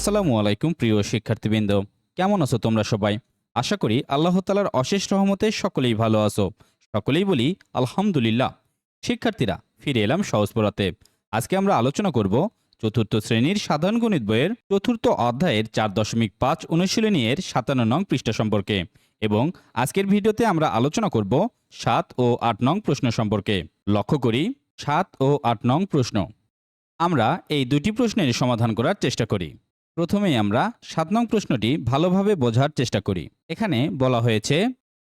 আসসালামু আলাইকুম, প্রিয় শিক্ষার্থীবৃন্দ। কেমন আছো তোমরা সবাই? আশা করি আল্লাহ তালার অশেষ রহমতে সকলেই ভালো আছো। সকলেই বলি, আলহামদুলিল্লাহ। শিক্ষার্থীরা, ফিরে এলাম সহজ পড়াতে। আজকে আমরা আলোচনা করব চতুর্থ শ্রেণির সাধারণ গণিত বইয়ের চতুর্থ অধ্যায়ের চার দশমিক পাঁচ অনুশীলনী এর সাতান্ন নং পৃষ্ঠা সম্পর্কে এবং আজকের ভিডিওতে আমরা আলোচনা করব সাত ও আট নং প্রশ্ন সম্পর্কে। লক্ষ্য করি, সাত ও আট নং প্রশ্ন। আমরা এই দুটি প্রশ্নের সমাধান করার চেষ্টা করি। প্রথমেই আমরা সাত নং প্রশ্নটি ভালোভাবে বোঝার চেষ্টা করি। এখানে বলা হয়েছে,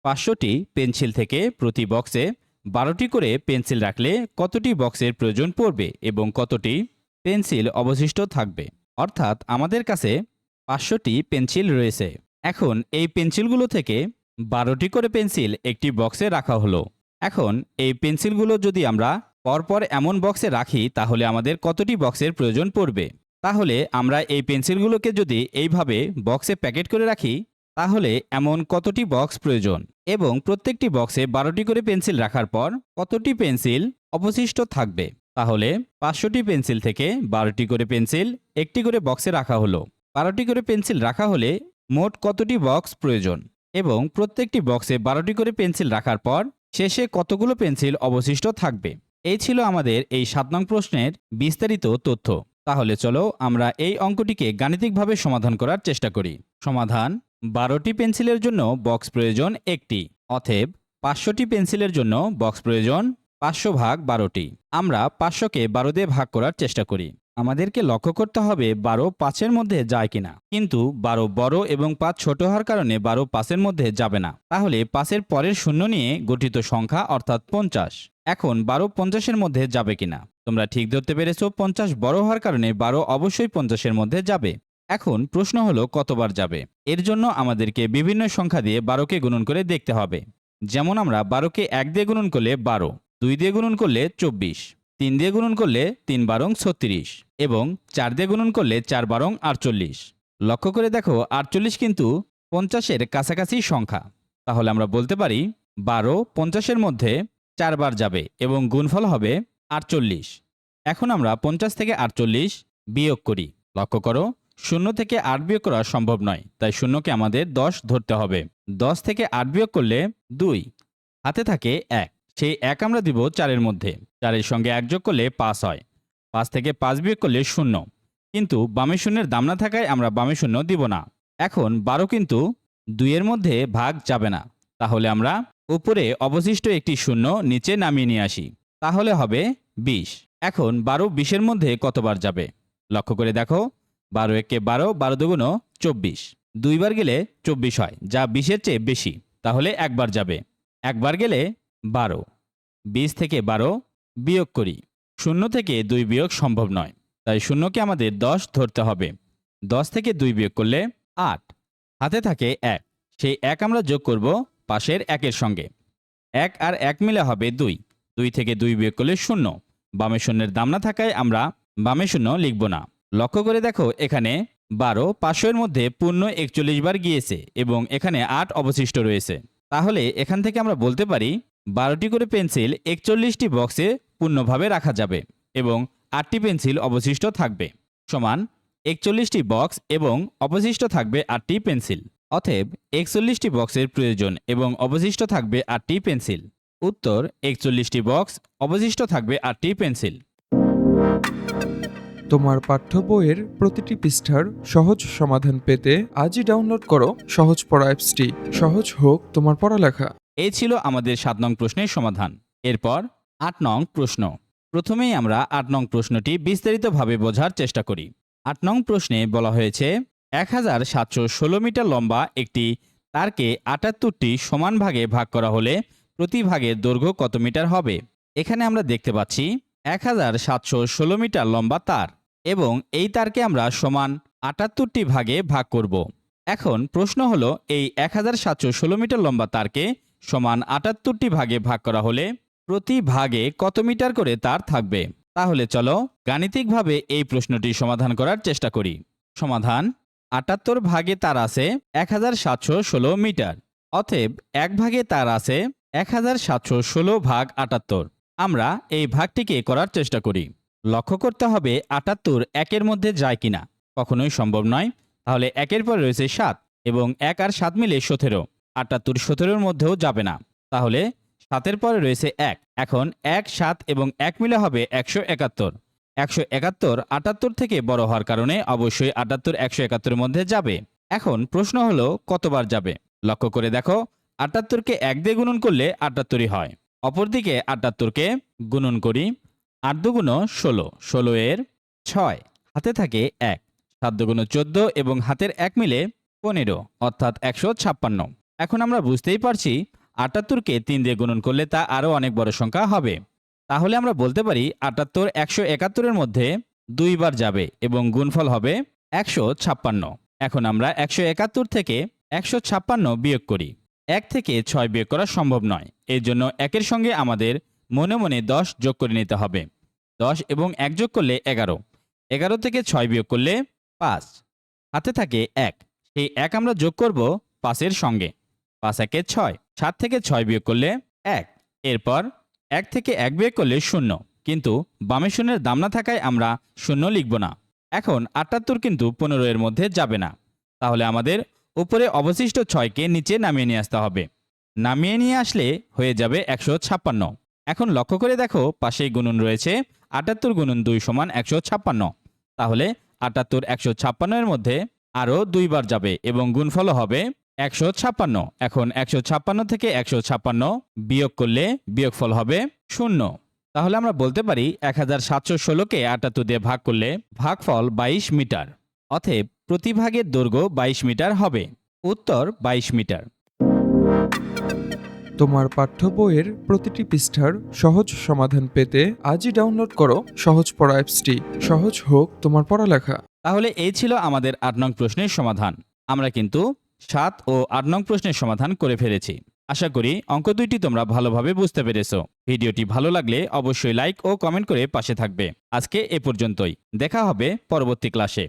পাঁচশোটি পেন্সিল থেকে প্রতি বক্সে বারোটি করে পেন্সিল রাখলে কতটি বক্সের প্রয়োজন পড়বে এবং কতটি পেন্সিল অবশিষ্ট থাকবে? অর্থাৎ আমাদের কাছে পাঁচশোটি পেন্সিল রয়েছে। এখন এই পেন্সিলগুলো থেকে বারোটি করে পেন্সিল একটি বক্সে রাখা হলো। এখন এই পেন্সিলগুলো যদি আমরা পরপর এমন বক্সে রাখি, তাহলে আমাদের কতটি বক্সের প্রয়োজন পড়বে? তাহলে আমরা এই পেন্সিলগুলোকে যদি এইভাবে বক্সে প্যাকেট করে রাখি, তাহলে এমন কতটি বক্স প্রয়োজন? এবং প্রত্যেকটি বক্সে বারোটি করে পেন্সিল রাখার পর কতটি পেন্সিল অবশিষ্ট থাকবে? তাহলে পাঁচশোটি পেন্সিল থেকে বারোটি করে পেন্সিল একটি করে বক্সে রাখা হলো। বারোটি করে পেন্সিল রাখা হলে মোট কতটি বক্স প্রয়োজন? এবং প্রত্যেকটি বক্সে বারোটি করে পেন্সিল রাখার পর শেষে কতগুলো পেন্সিল অবশিষ্ট থাকবে? এই ছিল আমাদের এই সাত নং প্রশ্নের বিস্তারিত তথ্য। তাহলে চলো আমরা এই অঙ্কটিকে গাণিতিকভাবে সমাধান করার চেষ্টা করি। সমাধান, বারোটি পেন্সিলের জন্য বক্স প্রয়োজন একটি অথেব পাঁচশোটি পেন্সিলের জন্য বক্স প্রয়োজন পাঁচশো ভাগ বারোটি। আমরা পাঁচশোকে বারো দিয়ে ভাগ করার চেষ্টা করি। আমাদেরকে লক্ষ্য করতে হবে বারো পাঁচের মধ্যে যায় কিনা। কিন্তু বারো বড় এবং পাঁচ ছোট হওয়ার কারণে বারো পাঁচের মধ্যে যাবে না। তাহলে পাঁচের পরের শূন্য নিয়ে গঠিত সংখ্যা অর্থাৎ পঞ্চাশ। এখন বারো পঞ্চাশের মধ্যে যাবে কিনা। তোমরা ঠিক ধরতে পেরেছ, পঞ্চাশ বড় হওয়ার কারণে বারো অবশ্যই পঞ্চাশের মধ্যে যাবে। এখন প্রশ্ন হলো, কতবার যাবে? এর জন্য আমাদেরকে বিভিন্ন সংখ্যা দিয়ে বারোকে গুণন করে দেখতে হবে। যেমন আমরা বারোকে এক দিয়ে গুণন করলে বারো, দুই দিয়ে গুণন করলে চব্বিশ, তিন দিয়ে গুণন করলে তিন বারং ছত্রিশ এবং চার দিয়ে গুণন করলে চার বারং আটচল্লিশ। লক্ষ্য করে দেখো, আটচল্লিশ কিন্তু পঞ্চাশের কাছাকাছি সংখ্যা। তাহলে আমরা বলতে পারি, বারো পঞ্চাশের মধ্যে চারবার যাবে এবং গুণফল হবে আটচল্লিশ। এখন আমরা পঞ্চাশ থেকে আটচল্লিশ বিয়োগ করি। লক্ষ্য করো, শূন্য থেকে আট বিয়োগ করা সম্ভব নয়, তাই শূন্যকে আমাদের দশ ধরতে হবে। দশ থেকে আট বিয়োগ করলে দুই, হাতে থাকে এক। সেই এক আমরা দিব চারের মধ্যে। চারের সঙ্গে এক যোগ করলে পাঁচ হয়। পাঁচ থেকে পাঁচ বিয়োগ করলে শূন্য। কিন্তু বামে শূন্যের দাম না থাকায় আমরা বামে শূন্য দিব না। এখন বারো কিন্তু দুইয়ের মধ্যে ভাগ যাবে না। তাহলে আমরা উপরে অবশিষ্ট একটি শূন্য নিচে নামিয়ে নিয়ে আসি। তাহলে হবে বিশ। এখন বারো বিশের মধ্যে কতবার যাবে? লক্ষ্য করে দেখো। বারো একে বারো বারো দুগুণ চব্বিশ। দুইবার গেলে চব্বিশ হয়, যা বিশের চেয়ে বেশি। তাহলে একবার যাবে। একবার গেলে বারো। বিশ থেকে বারো বিয়োগ করি। শূন্য থেকে দুই বিয়োগ সম্ভব নয়। তাই শূন্যকে আমাদের দশ ধরতে হবে। দশ থেকে দুই বিয়োগ করলে আট। হাতে থাকে এক। সেই এক আমরা যোগ করব পাশের একের সঙ্গে। এক আর এক মিলে হবে দুই। দুই থেকে দুই বিয়োগ করলে শূন্য। বামে শূন্যের দাম না থাকায় আমরা বামে শূন্য লিখব না। লক্ষ্য করে দেখো, এখানে বারো পাঁচশোর মধ্যে পূর্ণ একচল্লিশ বার গিয়েছে এবং এখানে আট অবশিষ্ট রয়েছে। তাহলে এখান থেকে আমরা বলতে পারি, বারোটি করে পেন্সিল একচল্লিশটি বক্সে পূর্ণভাবে রাখা যাবে এবং আটটি পেন্সিল অবশিষ্ট থাকবে। সমান একচল্লিশটি বক্স এবং অবশিষ্ট থাকবে আটটি পেন্সিল। অতএব একচল্লিশটি বক্সের প্রয়োজন এবং অবশিষ্ট থাকবে আটটি পেন্সিল। উত্তর একচল্লিশটি বক্স অবশিষ্ট থাকবে আটটি পেন্সিল। তোমার পাঠ্য বইয়ের প্রতিটি পৃষ্ঠার সহজ সমাধান পেতে আজই ডাউনলোড করো সহজ পড়া অ্যাপসটি। সহজ হোক তোমার পড়ালেখা। এই ছিল আমাদের সাত নং প্রশ্নের সমাধান। এরপর আট নং প্রশ্ন। প্রথমেই আমরা আট নং প্রশ্নটি বিস্তারিতভাবে বোঝার চেষ্টা করি। আট নং প্রশ্নে বলা হয়েছে এক হাজার সাতশো ষোলো মিটার লম্বা একটি তারকে আটাত্তরটি সমান ভাগে ভাগ করা হলে প্রতি ভাগের দৈর্ঘ্য কত মিটার হবে? এখানে আমরা দেখতে পাচ্ছি এক হাজার সাতশো ষোলো মিটার লম্বা তার এবং এই তারকে আমরা সমান আটাত্তরটি ভাগে ভাগ করব। এখন প্রশ্ন হলো, এই এক হাজার সাতশো ষোলো মিটার লম্বা তারকে সমান আটাত্তরটি ভাগে ভাগ করা হলে প্রতি ভাগে কত মিটার করে তার থাকবে? তাহলে চলো গাণিতিকভাবে এই প্রশ্নটি সমাধান করার চেষ্টা করি। সমাধান, আটাত্তর ভাগে তার আছে এক হাজার সাতশো ষোলো মিটার, অতএব এক ভাগে তার আছে এক হাজার সাতশো ষোলো ভাগ আটাত্তর। আমরা এই ভাগটিকে করার চেষ্টা করি। লক্ষ্য করতে হবে আটাত্তর একের মধ্যে যায় কিনা। কখনোই সম্ভব নয়। তাহলে একের পর রয়েছে সাত এবং এক আর সাত মিলে সতেরো। আটাত্তর সতেরোর মধ্যেও যাবে না। তাহলে সাতের পরে রয়েছে এক। এখন এক, সাত এবং এক মিলে হবে একশো একাত্তর। একশো একাত্তর আটাত্তর থেকে বড় হওয়ার কারণে অবশ্যই আটাত্তর একশো একাত্তরের মধ্যে যাবে। এখন প্রশ্ন হলো, কতবার যাবে? লক্ষ্য করে দেখো। আটাত্তরকে এক দিয়ে গুণন করলে আটাত্তরই হয়। অপরদিকে আটাত্তরকে গুণন করি আট দুগুণ ষোলো। ষোলো এর ছয়। হাতে থাকে এক। সাত দুগুণ চোদ্দ এবং হাতের এক মিলে পনেরো, অর্থাৎ একশো ছাপ্পান্ন। এখন আমরা বুঝতেই পারছি আটাত্তরকে তিন দিয়ে গুণন করলে তা আরও অনেক বড় সংখ্যা হবে। তাহলে আমরা বলতে পারি আটাত্তর একশো একাত্তরের মধ্যে দুইবার যাবে এবং গুণফল হবে একশো ছাপ্পান্ন। এখন আমরা একশো একাত্তর থেকে একশো ছাপ্পান্ন বিয়োগ করি। এক থেকে ছয় বিয়োগ করা সম্ভব নয়। এর জন্য একের সঙ্গে আমাদের মনে মনে দশ যোগ করে নিতে হবে। দশ এবং এক যোগ করলে এগারো। এগারো থেকে ছয় বিয়োগ করলে পাঁচ। হাতে থাকে এক। সেই এক আমরা যোগ করব পাঁচের সঙ্গে। পাঁচ একে ছয়। সাত থেকে ছয় বিয়োগ করলে এক। এরপর এক থেকে এক বিয়োগ করলে শূন্য। কিন্তু বামে শূন্যের দাম না থাকায় আমরা শূন্য লিখব না। এখন আটাত্তর কিন্তু পনেরো এর মধ্যে যাবে না। তাহলে আমাদের উপরে অবশিষ্ট ছয়কে নিচে নামিয়ে নিয়ে আসতে হবে। নামিয়ে নিয়ে আসলে হয়ে যাবে একশো ছাপ্পান্ন। এখন লক্ষ্য করে দেখো, পাশেই গুণন রয়েছে আটাত্তর গুণন দুই সমান একশো ছাপ্পান্ন। তাহলে আটাত্তর একশো ছাপ্পান্ন এর মধ্যে আরও দুইবার যাবে এবং গুণফল হবে একশো ছাপ্পান্ন। এখন একশো ছাপ্পান্ন থেকে একশো ছাপ্পান্ন বিয়োগ করলে বিয়োগফল হবে শূন্য। তাহলে আমরা বলতে পারি এক হাজার সাতশো ষোলোকে আটাত্তর দিয়ে ভাগ করলে ভাগফল বাইশ মিটার। অতএব প্রতি ভাগের দৈর্ঘ্য বাইশ মিটার হবে। উত্তর বাইশ মিটার। তোমার পাঠ্য বইয়ের প্রতিটি পৃষ্ঠার সহজ সমাধান পেতে আজই ডাউনলোড করো সহজ পড়া অ্যাপসটি। সহজ হোক তোমার পড়ালেখা। তাহলে এই ছিল আমাদের আট নং প্রশ্নের সমাধান। আমরা কিন্তু সাত ও আট নং প্রশ্নের সমাধান করে ফেলেছি। আশা করি অঙ্ক দুইটি তোমরা ভালোভাবে বুঝতে পেরেছ। ভিডিওটি ভালো লাগলে অবশ্যই লাইক ও কমেন্ট করে পাশে থাকবে। আজকে এ পর্যন্তই। দেখা হবে পরবর্তী ক্লাসে।